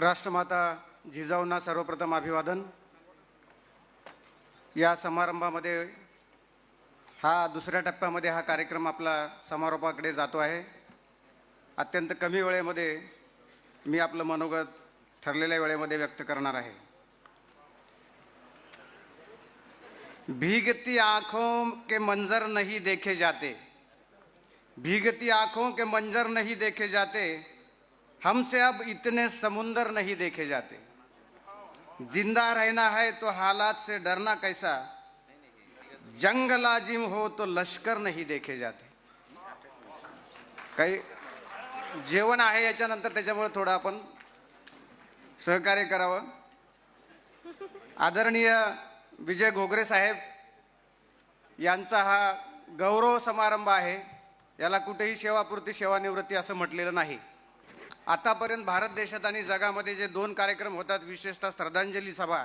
राष्ट्रमाता जिजाऊंना सर्वप्रथम अभिवादन. या समारंभामध्ये हा दुसऱ्या टप्प्यामध्ये हा कार्यक्रम आपला समारोपाकडे जातो आहे. अत्यंत कमी वेळेमध्ये मी आपलं मनोगत ठरलेल्या वेळेमध्ये व्यक्त करणार आहे. भीगती आँखों के मंजर नहीं देखे जाते. भीगती आँखों के मंजर नहीं देखे जाते. हमसे अब इतने समुंदर नहीं देखे जाते। जिंदा रहना है तो हालात से डरना कैसा? जंग लाजिम हो तो लष्कर नहीं देखे जाते। काही जेवण आहे याच्यानंतर त्याच्यामुळे थोडं आपण सहकार्य करावं. आदरणीय विजय घोगरे साहेब यांचा हा गौरव समारंभ आहे. याला कुठेही सेवापुरती सेवानिवृत्ती असं म्हटलेलं नाही. आतापर्यंत भारत देशात आणि जगामध्ये जे दोन कार्यक्रम होतात विशेषतः श्रद्धांजली सभा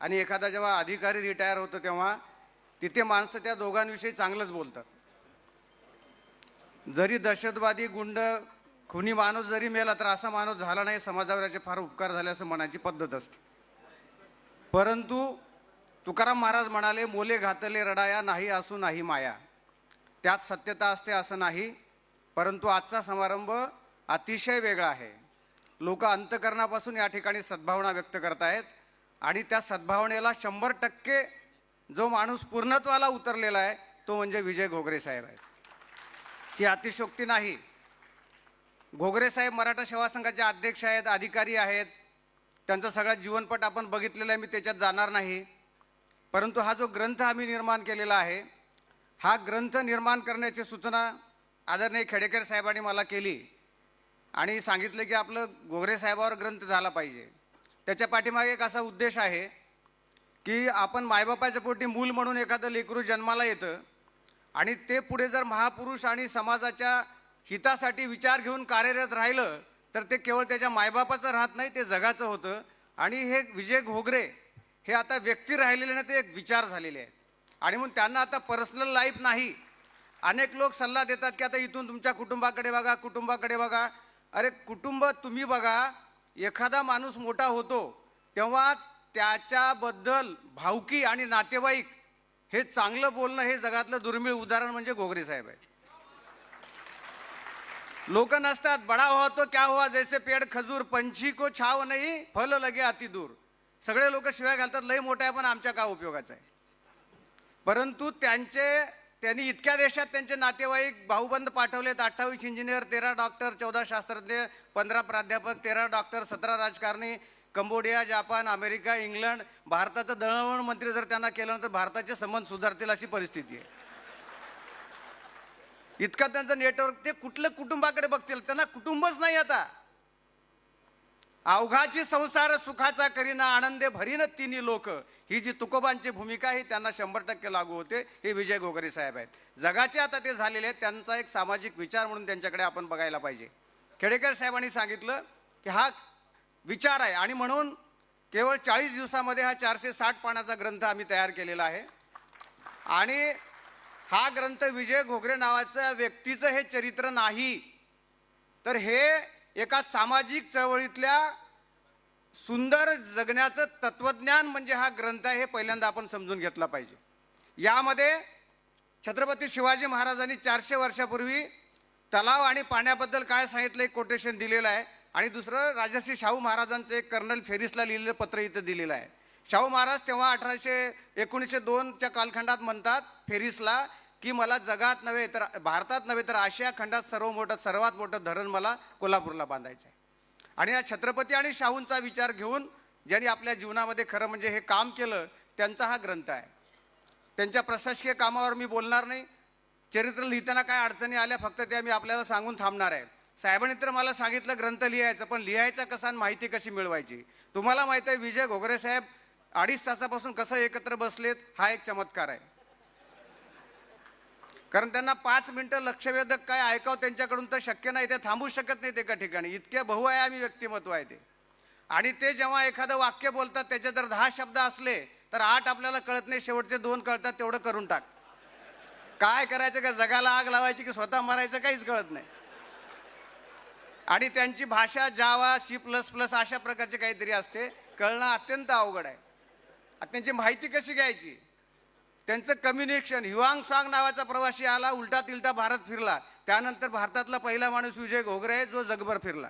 आणि एखादा जेव्हा अधिकारी रिटायर होतो तेव्हा तिथे माणसं त्या दोघांविषयी चांगलंच बोलतात. जरी दहशतवादी गुंड खुनी माणूस जरी मेला तर असा माणूस झाला नाही समाजावर याचे फार उपकार झाले असं म्हणायची पद्धत असते. परंतु तुकाराम महाराज म्हणाले मोले घातले रडाया नाही असू नाही माया. त्यात सत्यता असते असं नाही परंतु आजचा समारंभ अतिशय वेगळा आहे. लोक अंतकरणापासून या ठिकाणी सद्भावना व्यक्त करत आहेत आणि त्या सद्भावनेला शंभर टक्के जो माणूस पूर्णत्वाला उतरलेला आहे तो म्हणजे विजय घोगरे साहेब आहेत. ती अतिशोक्ती नाही. घोगरे साहेब मराठा सेवा संघाचे अध्यक्ष आहेत अधिकारी आहेत. त्यांचा सगळा जीवनपट आपण बघितलेला आहे मी त्याच्यात जाणार नाही. परंतु हा जो ग्रंथ आम्ही निर्माण केलेला आहे हा ग्रंथ निर्माण करण्याची सूचना आदरणीय खेडेकर साहेबांनी मला केली. आणि सांगितलं की आपलं गोगरे साहेबावर ग्रंथ झाला पाहिजे. त्याच्या पाठीमागे एक असा उद्देश आहे की आपण मायबापाच्या पोटी मूल म्हणून एखादं लेकरू जन्माला येतं आणि ते पुढे जर महापुरुष आणि समाजाच्या हितासाठी विचार घेऊन कार्यरत राहिलं तर ते केवळ त्याच्या मायबापाचं राहत नाही ते जगाचं होतं. आणि हे विजय घोगरे हे आता व्यक्ती राहिलेले नाही ते एक विचार झालेले आहेत. आणि म्हणून त्यांना आता पर्सनल लाईफ नाही. अनेक लोक सल्ला देतात की आता इथून तुमच्या कुटुंबाकडे बघा कुटुंबाकडे बघा. अरे कुटुंब तुम्ही बघा एखादा माणूस मोठा होतो तेव्हा त्याच्याबद्दल भावकी आणि नातेवाईक हे चांगलं बोलणं हे जगातलं दुर्मिळ उदाहरण म्हणजे घोगरे साहेब आहे. लोक नसतात बडा हुआ तो क्या हुआ जैसे पेड़ खजूर पंछी को छाव नाही फल लगे अति दूर. सगळे लोक शिवाय घालतात लय मोठा आहे पण आमच्या का उपयोगाचा आहे? परंतु त्यांचे त्यांनी इतक्या देशात त्यांचे नातेवाईक भाऊबंद पाठवलेत. अठ्ठावीस इंजिनियर तेरा डॉक्टर चौदा शास्त्रज्ञ पंधरा प्राध्यापक तेरा डॉक्टर सतरा राजकारणी कंबोडिया जपान अमेरिका इंग्लंड भारताचं दळणवळण मंत्री जर त्यांना केलं तर भारताचे संबंध सुधारतील अशी परिस्थिती आहे. इतका त्यांचं नेटवर्क ते कुठलं कुटुंबाकडे बघतील? त्यांना कुटुंबच नाही आता. अवघाची संसार सुखाचा करीना आनंदे भरीन तिन्ही लोक. ही जी तुकोबांची भूमिका आहे त्यांना शंभर टक्के लागू होते. हे विजय घोगरे साहेब आहेत. जगाचे आता ते झालेले आहेत त्यांचा एक सामाजिक विचार म्हणून त्यांच्याकडे आपण बघायला पाहिजे. खेडेकर साहेबांनी सांगितलं की हा विचार आहे आणि म्हणून केवळ चाळीस दिवसामध्ये हा चारशे साठ पानाचा ग्रंथ आम्ही तयार केलेला आहे. आणि हा ग्रंथ विजय घोगरे नावाच्या व्यक्तीचं हे चरित्र नाही. तर हे एका सामाजिक चळवळीतल्या सुंदर जगण्याचं तत्वज्ञान म्हणजे हा ग्रंथ आहे हे पहिल्यांदा आपण समजून घेतला पाहिजे. यामध्ये छत्रपती शिवाजी महाराजांनी चारशे वर्षापूर्वी तलाव आणि पाण्याबद्दल काय सांगितलं एक कोटेशन दिलेलं आहे. आणि दुसरं राजर्षी शाहू महाराजांचं एक कर्नल फेरिसला लिहिलेलं पत्र इथं दिलेलं आहे. शाहू महाराज तेव्हा अठराशे एकोणीसशे दोनच्या कालखंडात म्हणतात फेरिसला की मला जगात नव्हे तर भारतात नव्हे तर आशिया खंडात सर्व मोठं सर्वात मोठं धरण मला कोल्हापूरला बांधायचं आहे आणि या छत्रपती आणि शाहूंचा विचार घेऊन ज्यांनी आपल्या जीवनामध्ये खरं म्हणजे हे काम केलं त्यांचा हा ग्रंथ आहे. त्यांच्या प्रशासकीय कामावर मी बोलणार नाही. चरित्र लिहिताना काय अडचणी आल्या फक्त त्या मी आपल्याला सांगून थांबणार आहे. साहेबांनी तर मला सांगितलं ग्रंथ लिहायचं पण लिहायचा कसा आणि माहिती कशी मिळवायची? तुम्हाला माहीत आहे विजय घोगरे साहेब अडीच तासापासून कसं एकत्र बसलेत हा एक चमत्कार आहे. कारण त्यांना पाच मिनटं लक्षवेधक काय ऐकावं त्यांच्याकडून तर शक्य नाही ते थांबू शकत नाहीत एका ठिकाणी. इतके बहुआयामी व्यक्तिमत्व आहे ते. आणि ते जेव्हा एखादं वाक्य बोलतात त्याचे जर दहा शब्द असले तर आठ आपल्याला कळत नाही शेवटचे दोन कळतात तेवढं करून टाक. काय करायचं का? जगाला आग लावायची की स्वतः मारायचं काहीच कळत नाही. आणि त्यांची भाषा जावा सी प्लस प्लस अशा प्रकारचे काहीतरी असते. कळणं अत्यंत अवघड आहे. त्यांची माहिती कशी घ्यायची? त्यांचं कम्युनिकेशन हिवांग नावाचा प्रवासी आला उलटा तिलटा भारत फिरला. त्यानंतर भारतातला पहिला माणूस विजय घोगरे आहे जो जगभर फिरला.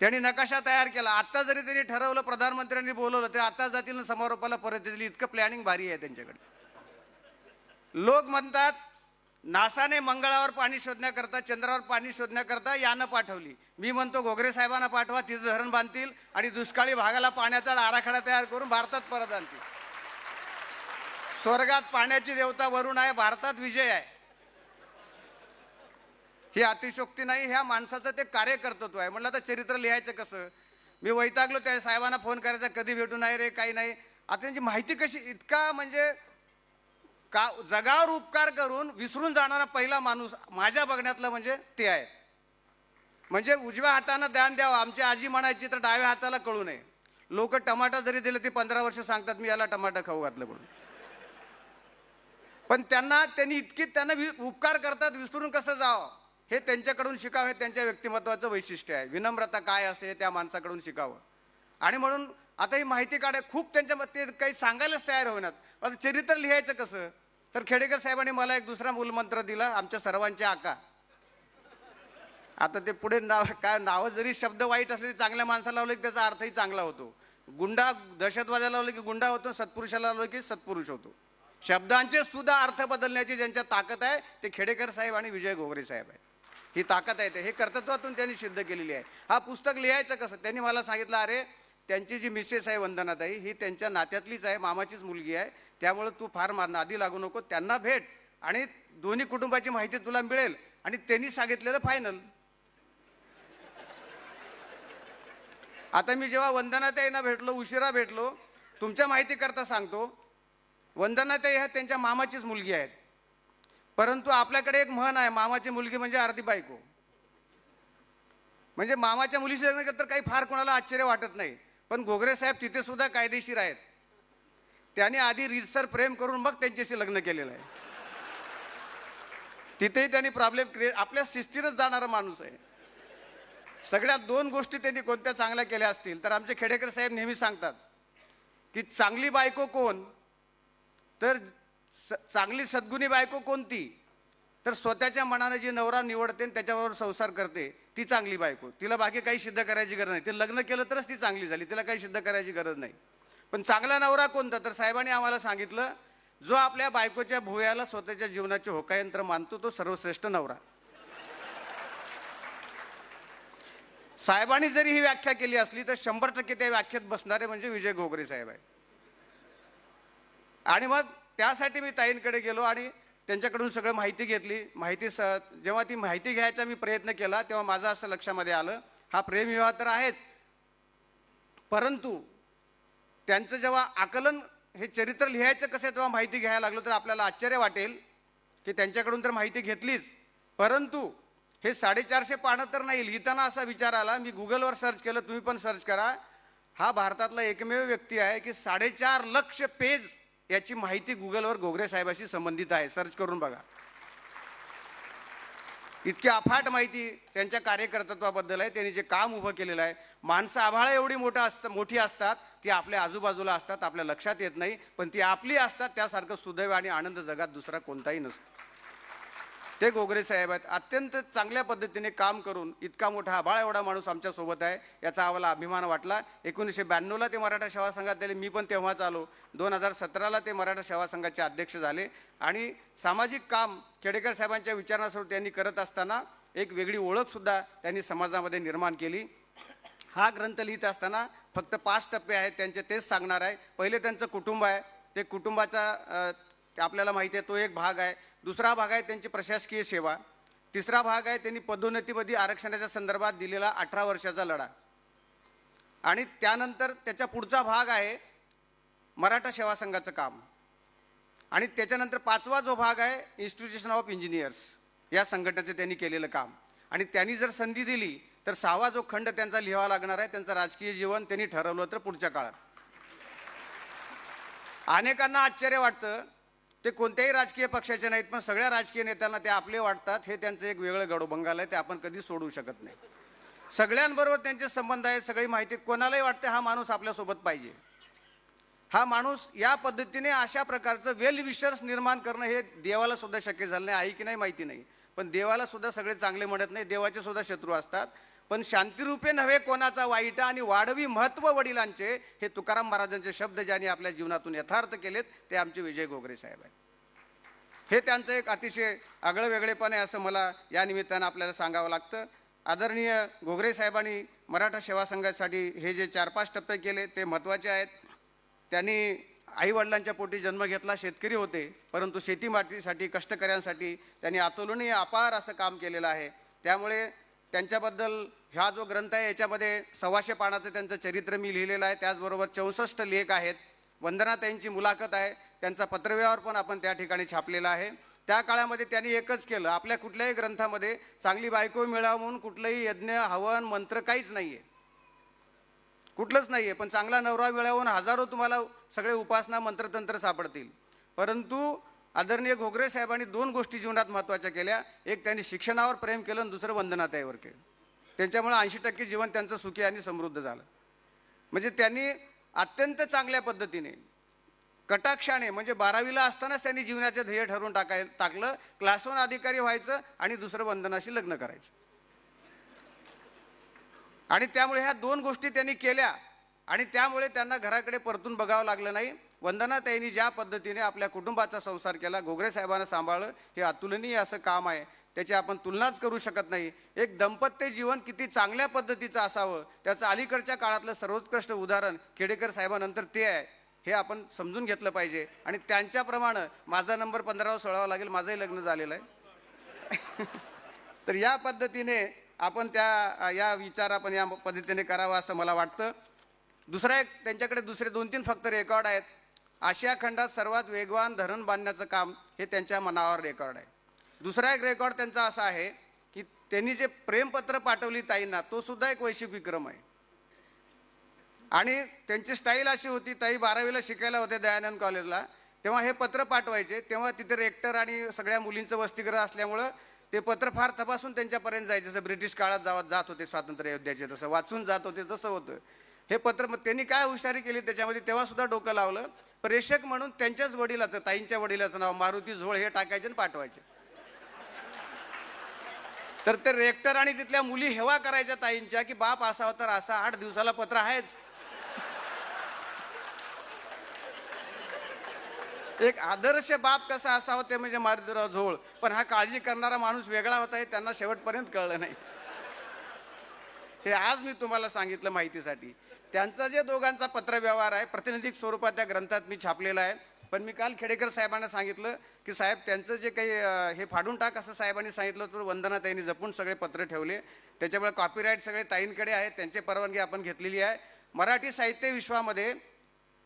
त्यांनी नकाशा तयार केला. आत्ता जरी त्यांनी ठरवलं प्रधानमंत्र्यांनी बोलवलं तरी आता जातील समारोपाला परत येतील. इतकं प्लॅनिंग भारी आहे त्यांच्याकडे. लोक म्हणतात नासाने मंगळावर पाणी शोधण्याकरता चंद्रावर पाणी शोधण्याकरता यानं पाठवली. मी म्हणतो घोगरे साहेबांना पाठवा तिथं धरण बांधतील आणि दुष्काळी भागाला पाण्याचा आराखडा तयार करून भारतात परत आणतील. स्वर्गात पाण्याची देवता वरुण आहे भारतात विजय आहे. ही अतिशोक्ती नाही ह्या माणसाचं ते कार्यकर्तृत्व आहे. म्हटलं आता चरित्र लिहायचं कसं? मी वैतागलो त्या साहेबांना फोन करायचा कधी भेटू नाही रे काही नाही. आता त्यांची माहिती कशी? इतका म्हणजे का जगावर उपकार करून विसरून जाणारा पहिला माणूस माझ्या बघण्यातलं म्हणजे ते आहे. म्हणजे उजव्या हातानं ध्यान द्यावं आमची आजी म्हणायची तर डाव्या हाताला कळू नये. लोक टमाटा जरी दिले ते पंधरा वर्ष सांगतात मी याला टमाटा खाऊ घातलं म्हणून. पण त्यांना त्यांनी इतकी त्यांना वि- उपकार करतात विसरून कसं जावं? हे त्यांच्याकडून शिकावं हे त्यांच्या व्यक्तिमत्वाचं वैशिष्ट्य आहे. विनम्रता काय असते हे त्या माणसाकडून शिकावं. आणि म्हणून आता ही माहिती काढाय खूप त्यांच्या ते काही सांगायलाच तयार होईनात. आता चरित्र लिहायचं कसं? तर खेडेकर साहेबांनी मला एक दुसरा मूलमंत्र दिला आमच्या सर्वांच्या आका. आता ते पुढे नाव काय नावं जरी शब्द वाईट असले तरी चांगल्या माणसाला लावलं की त्याचा अर्थही चांगला होतो. गुंडा दहशतवाद्याला लावलं की गुंडा होतो सत्पुरुषाला लावलं की सत्पुरुष होतो. शब्दांचे सुद्धा अर्थ बदलण्याची ज्यांच्या ताकद आहे ते खेडेकर साहेब आणि विजय गोगरे साहेब आहे ही ताकद आहे ते. हे कर्तृत्वातून त्यांनी सिद्ध केलेली आहे. हा पुस्तक लिहायचं कसं? त्यांनी मला सांगितलं अरे त्यांची जी मिसेस आहे वंदनाताई ही त्यांच्या नात्यातलीच आहे मामाचीच मुलगी आहे. त्यामुळे तू फार मा- नादी लागू नको त्यांना भेट आणि दोन्ही कुटुंबाची माहिती तुला मिळेल. आणि त्यांनी सांगितलेलं फायनल आता मी जेव्हा वंदनाताईंना भेटलो उशिरा भेटलो तुमच्या माहिती करता सांगतो वंदनाताई ह्या त्यांच्या मामाचीच मुलगी आहेत. परंतु आपल्याकडे एक म्हण आहे मामाची मुलगी म्हणजे अर्धी बायको. म्हणजे मामाच्या मुलीशी लग्न केलं तर काही फार कोणाला आश्चर्य वाटत नाही. पण घोगरे साहेब तिथे सुद्धा कायदेशीर आहेत. त्यांनी आधी रीतसर प्रेम करून मग त्यांच्याशी लग्न केलेलं आहे. तिथेही त्यांनी प्रॉब्लेम क्रिएट आपल्या शिस्तीनच जाणारा माणूस आहे. सगळ्या दोन गोष्टी त्यांनी कोणत्या चांगल्या केल्या असतील तर आमचे खेडेकर साहेब नेहमी सांगतात की चांगली बायको कोण? तर स- चांगली सद्गुणी बायको कोणती? तर स्वतःच्या मनानं जी नवरा निवडते आणि त्याच्याबरोबर संसार करते ती चांगली बायको. तिला बाकी काही सिद्ध करायची गरज नाही. ते लग्न केलं तरच ती चांगली झाली. तिला काही सिद्ध करायची गरज नाही. पण चांगला नवरा कोणता? तर साहेबांनी आम्हाला सांगितलं जो आपल्या बायकोच्या भुयाला स्वतःच्या जीवनाचे होकायंत्र मानतो तो सर्वश्रेष्ठ नवरा. साहेबांनी जरी ही व्याख्या केली असली तर शंभर टक्के त्या व्याख्येत बसणारे म्हणजे विजय घोगरे साहेब आहे आणि मग त्यासाठी मी ताईंकडे गेलो आणि त्यांच्याकडून सगळं माहिती घेतली. माहिती स जेव्हा ती माहिती घ्यायचा मी प्रयत्न केला तेव्हा माझं असं लक्षामध्ये आलं हा प्रेमविवाह तर आहेच. परंतु त्यांचं जेव्हा आकलन हे चरित्र लिहायचं कसं आहे तेव्हा माहिती घ्यायला लागलो तर आपल्याला आश्चर्य वाटेल की त्यांच्याकडून तर माहिती घेतलीच. परंतु हे साडेचारशे पानं तर नाही लिहिताना असा विचार आला. मी गुगलवर सर्च केलं तुम्ही पण सर्च करा. हा भारतातला एकमेव व्यक्ती आहे की साडेचार लक्ष पेज याची माहिती गुगलवर घोगरे साहेबाशी संबंधित आहे. सर्च करून बघा. इतकी अफाट माहिती त्यांच्या कार्यकर्तृत्वाबद्दल आहे. त्यांनी जे काम उभं केलेलं आहे. माणसं आभाळा एवढी मोठं असतं मोठी असतात ती आपल्या आजूबाजूला असतात आपल्या लक्षात येत नाही. पण ती आपली असतात त्यासारखं सुदैव आणि आनंद जगात दुसरा कोणताही नसतो. ते गोगरे साहेब आहेत. अत्यंत चांगल्या पद्धतीने काम करून इतका मोठा आबाळ एवढा माणूस आमच्यासोबत आहे याचा आम्हाला अभिमान वाटला. एकोणीसशे ब्याण्णवला ते मराठा सेवा संघात आले मी पण तेव्हाच आलो. दोन हजार सतराला ते मराठा सेवा संघाचे अध्यक्ष झाले. आणि सामाजिक काम खेडेकर साहेबांच्या विचारानुसार त्यांनी करत असताना एक वेगळी ओळखसुद्धा त्यांनी समाजामध्ये निर्माण केली. हा ग्रंथ लिहित असताना फक्त पाच टप्पे आहेत त्यांचे तेच सांगणार आहे. पहिले त्यांचं कुटुंब आहे. ते कुटुंबाचा आपल्याला माहिती आहे तो एक भाग आहे. दुसरा भाग आहे त्यांची प्रशासकीय सेवा. तिसरा भाग आहे त्यांनी पदोन्नतीमध्ये आरक्षणाच्या संदर्भात दिलेला अठरा वर्षाचा लढा. आणि त्यानंतर त्याच्या पुढचा भाग आहे मराठा सेवा संघाचं काम. आणि त्याच्यानंतर पाचवा जो भाग आहे इन्स्टिट्यूशन ऑफ इंजिनियर्स या संघटनेचं त्यांनी केलेलं काम. आणि त्यांनी जर संधी दिली तर सहावा जो खंड त्यांचा लिहावा लागणार आहे त्यांचं राजकीय जीवन त्यांनी ठरवलं तर पुढच्या काळात. अनेकांना आश्चर्य वाटतं ते कोणत्याही राजकीय पक्षाचे नाहीत पण सगळ्या राजकीय नेत्यांना ते आपले वाटतात. हे त्यांचं एक वेगळं गडोबंगाल आहे ते आपण कधी सोडू शकत नाही. सगळ्यांबरोबर त्यांचे संबंध आहेत सगळी माहिती कोणालाही वाटते हा माणूस आपल्यासोबत पाहिजे. हा माणूस या पद्धतीने अशा प्रकारचं वेल विशर्स निर्माण करणं हे देवाला सुद्धा शक्य झालं नाही आहे की नाही माहिती नाही. पण देवाला सुद्धा सगळे चांगले म्हणत नाही देवाचे सुद्धा शत्रू असतात. पण शांतिरूपे नव्हे कोणाचा वाईट आणि वाढवी महत्त्व वडिलांचे हे तुकाराम महाराजांचे शब्द ज्यांनी आपल्या जीवनातून यथार्थ केलेत ते आमचे विजय गोगरे साहेब आहेत. हे त्यांचं एक अतिशय आगळं वेगळेपण आहे असं मला या निमित्तानं आपल्याला सांगावं लागतं. आदरणीय घोगरे साहेबांनी मराठा सेवा संघासाठी हे जे चार पाच टप्पे केले ते महत्त्वाचे आहेत. त्यांनी आईवडिलांच्या पोटी जन्म घेतला शेतकरी होते परंतु शेती मातीसाठी कष्टकऱ्यांसाठी त्यांनी आतोलनीय अपार असं काम केलेलं आहे. त्यामुळे त्यांच्याबद्दल हा जो ग्रंथ आहे याच्यामध्ये सव्वाशे पानाचं त्यांचं चरित्र मी लिहिलेलं आहे. त्याचबरोबर चौसष्ट लेख आहेत. वंदना त्यांची मुलाखत आहे. त्यांचा पत्रव्यवहार पण आपण त्या ठिकाणी छापलेला आहे. त्या काळामध्ये त्यांनी एकच केलं. आपल्या कुठल्याही ग्रंथामध्ये चांगली बायको मिळावं म्हणून कुठलंही यज्ञ हवन मंत्र काहीच नाही आहे कुठलंच नाही आहे पण चांगला नवरा मिळावून हजारो तुम्हाला सगळे उपासना मंत्रतंत्र सापडतील. परंतु आदरणीय घोगरे साहेबांनी दोन गोष्टी जीवनात महत्त्वाच्या केल्या. एक त्यांनी शिक्षणावर प्रेम केलं आणि दुसरं वंदनाताईवर केलं त्यांच्यामुळे ऐंशी टक्के जीवन त्यांचं सुखी आणि समृद्ध झालं. म्हणजे त्यांनी अत्यंत चांगल्या पद्धतीने कटाक्षाने म्हणजे बारावीला असतानाच त्यांनी जीवनाचे ध्येय ठरवून टाकाय टाकलं. क्लास वन अधिकारी व्हायचं आणि दुसरं वंदनाशी लग्न करायचं. आणि त्यामुळे ह्या दोन गोष्टी त्यांनी केल्या. आणि त्यामुळे त्यांना घराकडे परतून बघावं लागलं नाही. वंदना त्यांनी ज्या पद्धतीने आपल्या कुटुंबाचा संसार केला घोगरे साहेबांना सांभाळलं हे अतुलनीय असं काम आहे. त्याची आपण तुलनाच करू शकत नाही. एक दाम्पत्य जीवन किती चांगल्या पद्धतीचं असावं त्याचं अलीकडच्या काळातलं सर्वोत्कृष्ट उदाहरण खेडेकर साहेबानंतर ते आहे. हे आपण समजून घेतलं पाहिजे. आणि त्यांच्याप्रमाणे माझा नंबर पंधरावा सोळावा लागेल माझंही लग्न झालेलं आहे. तर या पद्धतीने आपण त्या या विचार आपण या पद्धतीने करावा असं मला वाटतं. दुसरा एक त्यांच्याकडे दुसरे दोन तीन फक्त रेकॉर्ड आहेत. आशिया खंडात सर्वात वेगवान धरण बांधण्याचं काम हे त्यांच्या मनावर रेकॉर्ड आहे. दुसरा एक रेकॉर्ड त्यांचा असा आहे की त्यांनी जे प्रेमपत्र पाठवली ताईंना तो सुद्धा एक वैश्विक विक्रम आहे. आणि त्यांची स्टाईल अशी होती ताई बारावीला शिकायला होते दयानंद कॉलेजला तेव्हा हे पत्र पाठवायचे तेव्हा तिथे रेक्टर आणि सगळ्या मुलींचं वस्तीग्रह असल्यामुळं ते पत्र फार तपासून त्यांच्यापर्यंत जायचे जसं ब्रिटिश काळात जावं जात होते स्वातंत्र्य योद्ध्याचे तसं वाचून जात होते तसं होतं. हे पत्र मग त्यांनी काय हुशारी केली त्याच्यामध्ये? तेव्हा सुद्धा डोकं लावलं. प्रेषक म्हणून त्यांच्याच वडिलाचं ताईंच्या वडिलाचं नाव मारुती झोळ हे टाकायचे आणि पाठवायचे. तर ते रेक्टर आणि तिथल्या मुली हेवा करायच्या ताईंच्या की बाप असा तर असा आठ दिवसाला पत्र आहेच. एक आदर्श बाप कसा असावा ते म्हणजे मारुतीराव झोळ. पण हा काळजी करणारा माणूस वेगळा होता हे त्यांना शेवटपर्यंत कळलं नाही. हे आज मी तुम्हाला सांगितलं माहितीसाठी. त्यांचा जे दोघांचा पत्रव्यवहार आहे प्रतिनिधिक स्वरूपात त्या ग्रंथात मी छापलेला आहे. पण मी काल खेडेकर साहेबांना सांगितलं की साहेब त्यांचं जे काही हे फाडून टाक असं साहेबांनी सांगितलं तर वंदना ताईंनी जपून सगळे पत्र ठेवले. त्याच्यामुळे कॉपीराईट सगळे ताईंकडे आहेत. त्यांची परवानगी आपण घेतलेली आहे. मराठी साहित्य विश्वामध्ये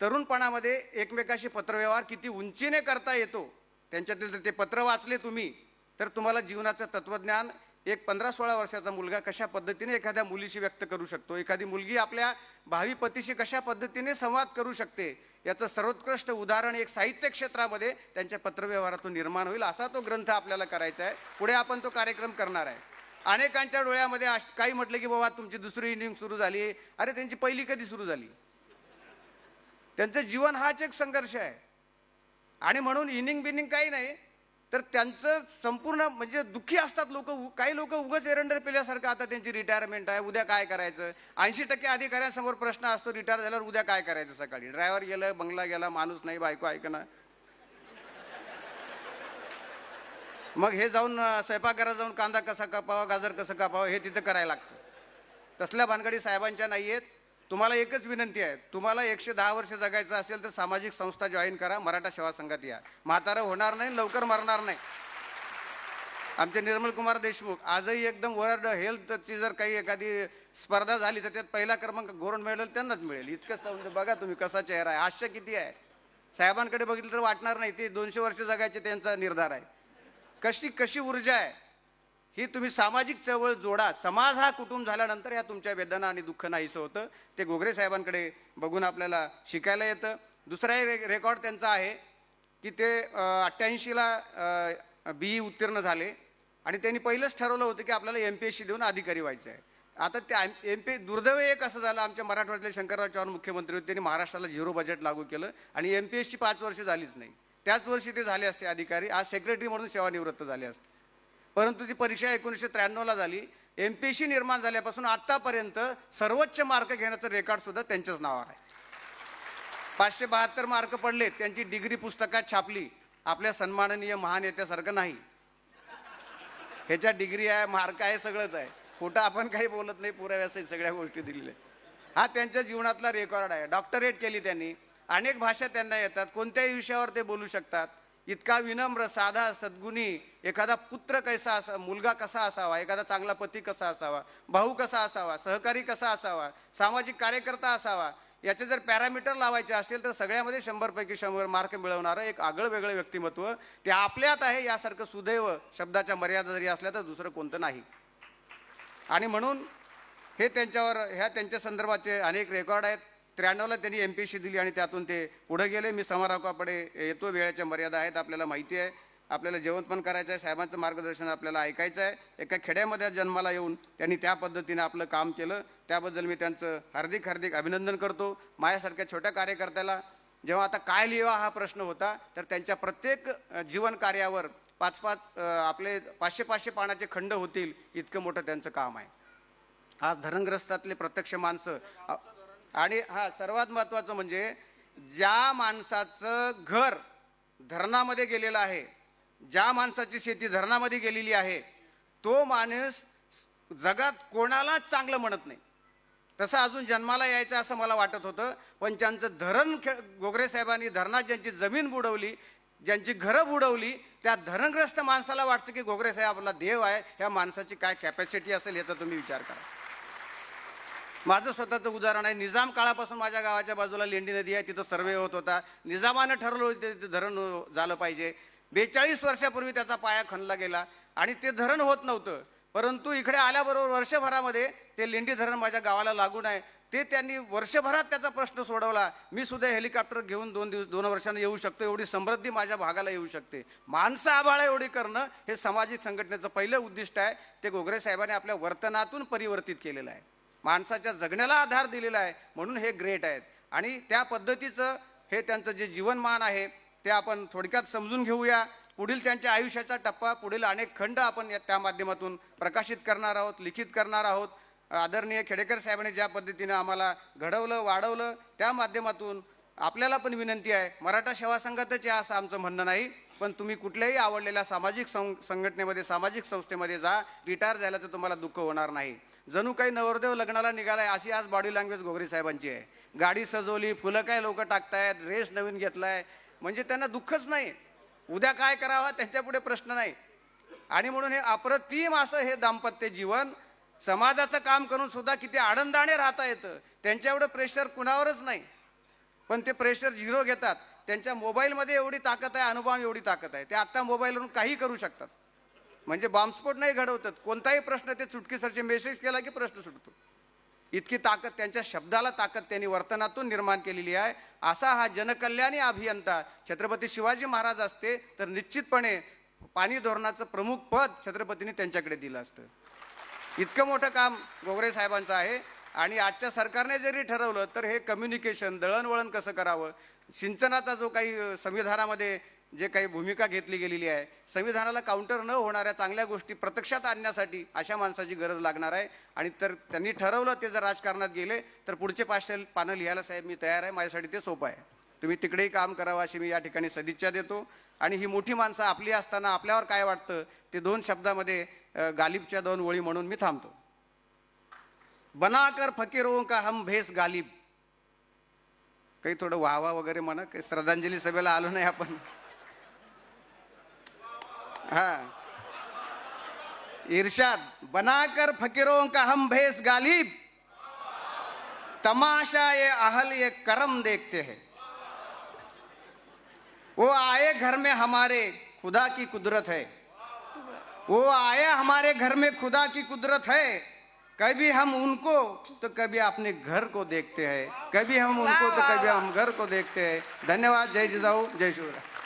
तरुणपणामध्ये एकमेकाशी पत्रव्यवहार किती उंचीने करता येतो त्यांच्यातील जर ते पत्र वाचले तुम्ही. तर तुम्हाला जीवनाचं तत्त्वज्ञान एक पंधरा सोळा वर्षाचा मुलगा कशा पद्धतीने एखाद्या मुलीशी व्यक्त करू शकतो? एखादी मुलगी आपल्या भावी पतीशी कशा पद्धतीने संवाद करू शकते? याचं सर्वोत्कृष्ट उदाहरण एक साहित्य क्षेत्रामध्ये त्यांच्या पत्रव्यवहारातून निर्माण होईल असा तो ग्रंथ आपल्याला करायचा आहे. पुढे आपण तो कार्यक्रम करणार आहे. अनेकांच्या डोळ्यामध्ये काही म्हटलं की बाबा तुमची दुसरी इनिंग सुरू झाली. अरे त्यांची पहिली कधी सुरू झाली? त्यांचं जीवन हाच एक संघर्ष आहे. आणि म्हणून इनिंग बिनिंग काही नाही तर त्यांचं संपूर्ण म्हणजे दुःखी असतात लोक काही लोक उगच एरंडर पेल्यासारखं आता त्यांची रिटायरमेंट आहे उद्या काय करायचं? ऐंशी टक्के अधिकाऱ्यांसमोर प्रश्न असतो रिटायर झाल्यावर उद्या काय करायचं सकाळी? ड्रायव्हर गेलं बंगला गेला माणूस नाही बायको ऐकणार मग हे जाऊन स्वयंपाकघरात जाऊन कांदा कसा कापावा गाजर कसं कापावं हे तिथं करायला लागतं. तसल्या भानगडी साहेबांच्या नाही आहेत तुम्हाला एकच विनंती आहे. तुम्हाला एकशे दहा वर्ष जगायचं असेल तर सामाजिक संस्था जॉईन करा मराठा सेवा संघात या. म्हातारं होणार नाही लवकर मरणार नाही. आमचे निर्मल कुमार देशमुख आजही एकदम वर्ल्ड हेल्थची जर काही एखादी स्पर्धा झाली तर त्यात पहिला क्रमांक गोरण मेडल त्यांनाच मिळेल. इतकं समज बघा तुम्ही कसा चेहरा आहे. आश्चर्य किती आहे. साहेबांकडे बघितलं तर वाटणार नाही ते दोनशे वर्ष जगायचे त्यांचा निर्धार आहे. कशी कशी ऊर्जा आहे. ही तुम्ही सामाजिक चळवळ जोडा. समाज हा कुटुंब झाल्यानंतर ह्या तुमच्या वेदना आणि दुःख नाहीसं होतं. ते गोगरे साहेबांकडे बघून आपल्याला शिकायला येतं. दुसरा रे- रेकॉर्ड त्यांचा आहे की ते अठ्ठ्याऐंशीला बी ई उत्तीर्ण झाले आणि त्यांनी पहिलंच ठरवलं होतं की आपल्याला एम पी एस सी देऊन अधिकारी व्हायचं आहे. आता त्या एम पी दुर्दैव एक असं झालं. आमच्या मराठवाड्यातले शंकरराव चव्हाण मुख्यमंत्री होते. त्यांनी महाराष्ट्राला झिरो बजेट लागू केलं आणि एम पी एस सी पाच वर्ष झालीच नाही. त्याच वर्षी ते झाले असते अधिकारी. आज सेक्रेटरी म्हणून सेवानिवृत्त झाले असते. परंतु ती परीक्षा एकोणीसशे त्र्याण्णवला झाली. एम पी सी निर्माण झाल्यापासून आत्तापर्यंत सर्वोच्च मार्क घेण्याचं रेकॉर्ड सुद्धा त्यांच्याच नावावर आहे. पाचशे बहात्तर मार्क पडले त्यांची डिग्री पुस्तकात छापली. आपल्या सन्माननीय महानेत्यासारखं नाही. ह्याच्या डिग्री आहे मार्क आहे सगळंच आहे. खोटं आपण काही बोलत नाही पुराव्यासाठी सगळ्या गोष्टी दिलेल्या आहेत. हा त्यांच्या जीवनातला रेकॉर्ड आहे. डॉक्टरेट केली त्यांनी. अनेक भाषा त्यांना येतात. कोणत्याही विषयावर ते बोलू शकतात. इतका विनम्र साधा सद्गुणी एखादा पुत्र कसा असा मुलगा कसा असावा एखादा चांगला पती कसा असावा भाऊ कसा असावा सहकारी कसा असावा सामाजिक कार्यकर्ता असावा याचे जर पॅरामीटर लावायचे असेल तर सगळ्यामध्ये शंभरपैकी शंभर मार्क मिळवणारं एक आगळं वेगळं व्यक्तिमत्व ते आपल्यात आहे यासारखं सुदैव शब्दाच्या मर्यादा जरी असल्या तर दुसरं कोणतं नाही. आणि म्हणून हे त्यांच्यावर ह्या त्यांच्या संदर्भाचे अनेक रेकॉर्ड आहेत. त्र्याण्णवला त्यांनी एम पी सी दिली आणि त्यातून ते पुढे गेले. मी समारोपाकडे येतो. वेळेच्या मर्यादा आहेत आपल्याला माहिती आहे. आपल्याला जेवण पण करायचं आहे. साहेबांचं मार्गदर्शन आपल्याला ऐकायचं आहे. एका खेड्यामध्ये जन्माला येऊन त्यांनी त्या पद्धतीने आपलं काम केलं. त्याबद्दल मी त्यांचं हार्दिक हार्दिक अभिनंदन करतो. माझ्यासारख्या छोट्या कार्यकर्त्याला जेव्हा आता काय लिहावा हा प्रश्न होता तर त्यांच्या प्रत्येक जीवन कार्यावर पाच पाच आपले पाचशे पाचशे पानाचे खंड होतील. इतकं मोठं त्यांचं काम आहे. आज धरणग्रस्तातले प्रत्यक्ष माणसं आणि हा सर्वात महत्त्वाचं म्हणजे ज्या माणसाचं घर धरणामध्ये गेलेलं आहे ज्या माणसाची शेती धरणामध्ये गेलेली आहे तो माणूस जगात कोणालाच चांगलं म्हणत नाही. तसं अजून जन्माला यायचं असं मला वाटत होतं पण ज्यांचं धरण खे गोगरे साहेबांनी धरणात ज्यांची जमीन बुडवली ज्यांची घरं बुडवली त्या धरणग्रस्त माणसाला वाटतं की गोगरे साहेब आपला देव आहे ह्या माणसाची काय कॅपॅसिटी असेल याचा तुम्ही विचार करा. माझं स्वतःचं उदाहरण आहे. निजाम काळापासून माझ्या गावाच्या बाजूला लेंडी नदी आहे. तिथं सर्वे होत होता. निजामानं ठरवलं होतं ते- धरण झालं पाहिजे. बेचाळीस वर्षापूर्वी त्याचा पाया खणला गेला आणि ते धरण होत नव्हतं. परंतु इकडे आल्याबरोबर वर्षभरामध्ये ते लेंडी धरण माझ्या गावाला लागून आहे. ते त्यांनी वर्षभरात त्याचा प्रश्न सोडवला. मी सुद्धा हेलिकॉप्टर घेऊन दोन दिवस दोन वर्षांनी येऊ शकतो. एवढी समृद्धी माझ्या भागाला येऊ शकते. माणसं आभाळा एवढी करणं हे सामाजिक संघटनेचं पहिलं उद्दिष्ट आहे. ते गोगरे साहेबांनी आपल्या वर्तनातून परिवर्तित केलेलं आहे. माणसाच्या जगण्याला आधार दिलेला आहे म्हणून हे ग्रेट आहेत. आणि त्या पद्धतीचं हे त्यांचं जे जीवनमान आहे ते आपण थोडक्यात समजून घेऊया. पुढील त्यांच्या आयुष्याचा टप्पा पुढील अनेक खंड आपण या त्या माध्यमातून प्रकाशित करणार आहोत लिखित करणार आहोत. आदरणीय खेडेकर साहेबांनी ज्या पद्धतीनं आम्हाला घडवलं वाढवलं त्या माध्यमातून आपल्याला पण विनंती आहे मराठा सेवा संघातच आहे असं आमचं म्हणणं नाही. पण तुम्ही कुठल्याही आवडलेल्या सामाजिक सं संघटनेमध्ये सामाजिक संस्थेमध्ये जा रिटायर झाला तर तुम्हाला दुःख होणार नाही. जणू काही नवरदेव लग्नाला निघालाय अशी आज बॉडी लँग्वेज गोगरी साहेबांची आहे. गाडी सजवली फुलं काय लोक टाकतायत रेस नवीन घेतलाय म्हणजे त्यांना दुःखच नाही. उद्या काय करावा त्यांच्यापुढे प्रश्न नाही. आणि म्हणून हे अप्रतिम असं हे दाम्पत्य जीवन समाजाचं काम करून सुद्धा किती आनंदाने राहता येतं. त्यांच्या एवढं प्रेशर कुणावरच नाही. पण ते प्रेशर झिरो घेतात. त्यांच्या मोबाईलमध्ये एवढी ताकद आहे अनुभव एवढी ताकद आहे. ते आत्ता मोबाईलवरून काही करू शकतात. म्हणजे बॉम्बस्फोट नाही घडवतात. कोणताही प्रश्न ते चुटकीसरचे मेसेज केला की प्रश्न सुटतो. इतकी ताकद त्यांच्या शब्दाला ताकद त्यांनी वर्तनातून निर्माण केलेली आहे. असा हा जनकल्याणी अभियंता छत्रपती शिवाजी महाराज असते तर निश्चितपणे पाणी धोरणाचं प्रमुख पद छत्रपतींनी त्यांच्याकडे दिलं असतं. इतकं मोठं काम गोगरे साहेबांचं आहे. आणि आजच्या सरकारने जरी ठरवलं तर हे कम्युनिकेशन दळणवळण कसं करावं? सिंचनाचा जो काही संविधानामध्ये जे काही भूमिका घेतली गेलेली आहे संविधानाला काउंटर न होणाऱ्या चांगल्या गोष्टी प्रत्यक्षात आणण्यासाठी अशा माणसाची गरज लागणार आहे. आणि तर त्यांनी ठरवलं ते जर राजकारणात गेले तर पुढचे पाचशे पानं लिहायला साहेब मी तयार आहे. माझ्यासाठी ते सोपं आहे. तुम्ही तिकडेही काम करावं अशी मी या ठिकाणी सदिच्छा देतो. आणि ही मोठी माणसं आपली असताना आपल्यावर काय वाटतं ते दोन शब्दामध्ये गालिबच्या दोन ओळी म्हणून मी थांबतो. बनाकर फकीरों का हम भेस गालिब. काही थोडं वाहवा वगैरे म्हणा काही श्रद्धांजली सभेला आलो नाही आपण. हा. इर्शाद बनाकर फकीरों का हम भेस गालिब. तमाशा ये अहल ये करम देखते हैं. वो आए घर में हमारे खुदा की कुदरत है. वो आया हमारे घर में खुदा की कुदरत है. कभी हम उनको तो कभी अपने घर को देखते हैं। कभी हम उनको तो कभी हम घर को देखते हैं। धन्यवाद जय जिजाऊ जय शिवराय।